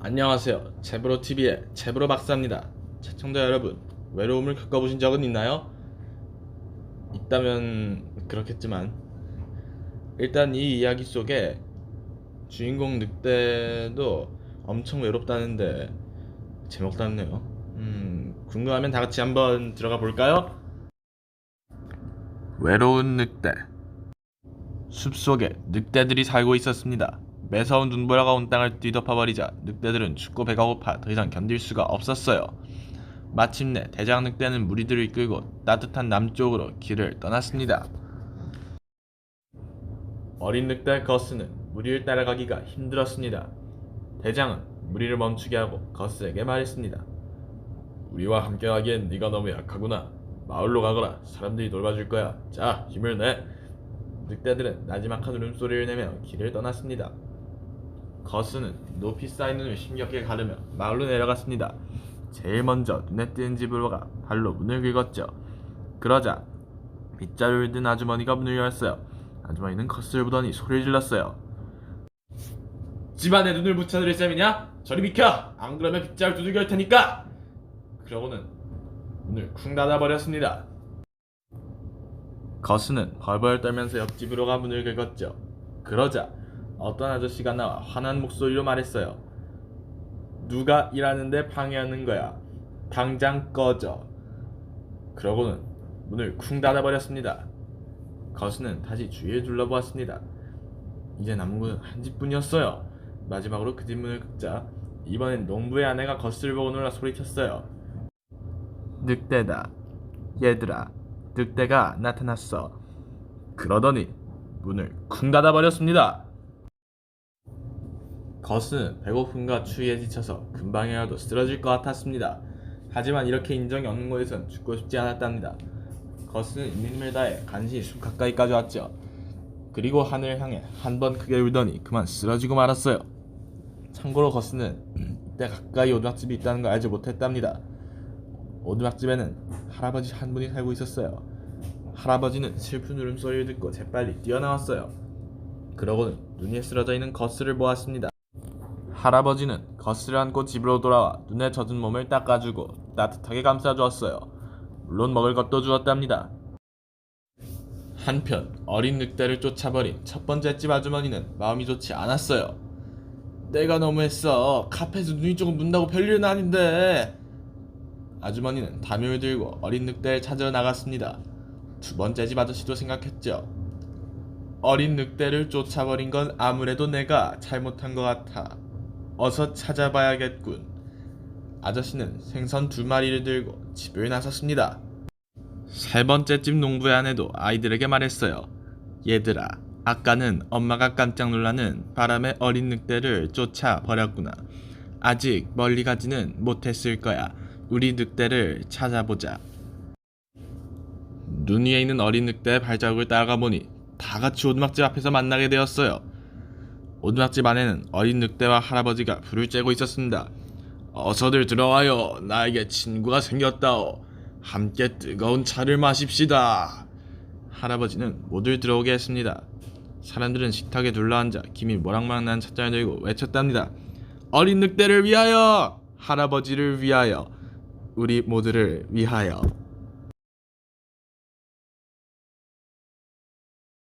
안녕하세요. 제브로 TV의 제브로 박사입니다. 시청자 여러분, 외로움을 겪어보신 적은 있나요? 있다면 그렇겠지만 일단 이 이야기 속에 주인공 늑대도 엄청 외롭다는데 제목도 않네요. 음, 궁금하면 다 같이 한번 들어가 볼까요? 외로운 늑대 숲속에 늑대들이 살고 있었습니다. 매서운 눈보라가 온 땅을 뒤덮어버리자 늑대들은 춥고 배가 고파 더 이상 견딜 수가 없었어요. 마침내 대장 늑대는 무리들을 이끌고 따뜻한 남쪽으로 길을 떠났습니다. 어린 늑대 거스는 무리를 따라가기가 힘들었습니다. 대장은 무리를 멈추게 하고 거스에게 말했습니다. 우리와 함께하기엔 네가 너무 약하구나. 마을로 가거라. 사람들이 돌봐줄 거야. 자, 힘을 내. 늑대들은 나지막한 울음소리를 내며 길을 떠났습니다. 거스는 높이 쌓인 눈을 힘겹게 가르며 마을로 내려갔습니다. 제일 먼저 눈에 띄는 집으로 가 발로 문을 긁었죠. 그러자 빗자루를 든 아주머니가 문을 열었어요. 아주머니는 거스를 보더니 소리를 질렀어요. 집안에 눈을 붙여드릴 셈이냐? 저리 비켜! 안 그러면 빗자루 두들겨 할 테니까! 그러고는 문을 쿵 닫아버렸습니다. 거스는 벌벌 떨면서 옆집으로 가 문을 긁었죠. 그러자 어떤 아저씨가 나와 화난 목소리로 말했어요. 누가 일하는데 방해하는 거야. 당장 꺼져. 그러고는 문을 쿵 닫아버렸습니다. 거스는 다시 주위를 둘러보았습니다. 이제 남은 곳은 한 집뿐이었어요. 마지막으로 그집 문을 긁자 이번엔 농부의 아내가 거스를 보고 놀라 소리쳤어요. 늑대다. 얘들아, 늑대가 나타났어. 그러더니 문을 쿵 닫아버렸습니다. 거스는 배고픔과 추위에 지쳐서 금방이라도 쓰러질 것 같았습니다. 하지만 이렇게 인정이 없는 곳에선 죽고 싶지 않았답니다. 거스는 있는 힘을 다해 간신히 숲 가까이까지 왔죠. 그리고 하늘을 향해 한 번 크게 울더니 그만 쓰러지고 말았어요. 참고로 거스는 이때 가까이 오두막집이 있다는 걸 알지 못했답니다. 오두막집에는 할아버지 한 분이 살고 있었어요. 할아버지는 슬픈 울음소리를 듣고 재빨리 뛰어나왔어요. 그러고는 눈이 쓰러져 있는 거스를 보았습니다. 할아버지는 거스를 안고 집으로 돌아와 눈에 젖은 몸을 닦아주고 따뜻하게 감싸주었어요. 물론 먹을 것도 주었답니다. 한편 어린 늑대를 쫓아버린 첫 번째 집 아주머니는 마음이 좋지 않았어요. 내가 너무했어. 카페에서 눈이 조금 문다고 별일은 아닌데. 아주머니는 담요를 들고 어린 늑대를 찾으러 나갔습니다. 두 번째 집 아저씨도 생각했죠. 어린 늑대를 쫓아버린 건 아무래도 내가 잘못한 것 같아. 어서 찾아봐야겠군. 아저씨는 생선 두 마리를 들고 집을 나섰습니다. 세 번째 집 농부의 아내도 아이들에게 말했어요. 얘들아, 아까는 엄마가 깜짝 놀라는 바람의 어린 늑대를 쫓아 버렸구나. 아직 멀리 가지는 못했을 거야. 우리 늑대를 찾아보자. 눈 위에 있는 어린 늑대의 발자국을 따라가 보니 다 같이 오두막집 앞에서 만나게 되었어요. 오두막 집 안에는 어린 늑대와 할아버지가 불을 쬐고 있었습니다. 어서들 들어와요. 나에게 친구가 생겼다오. 함께 뜨거운 차를 마십시다. 할아버지는 모두 들어오게 했습니다. 사람들은 식탁에 둘러앉아 김이 모락모락 난 찻잔을 들고 외쳤답니다. 어린 늑대를 위하여! 할아버지를 위하여! 우리 모두를 위하여!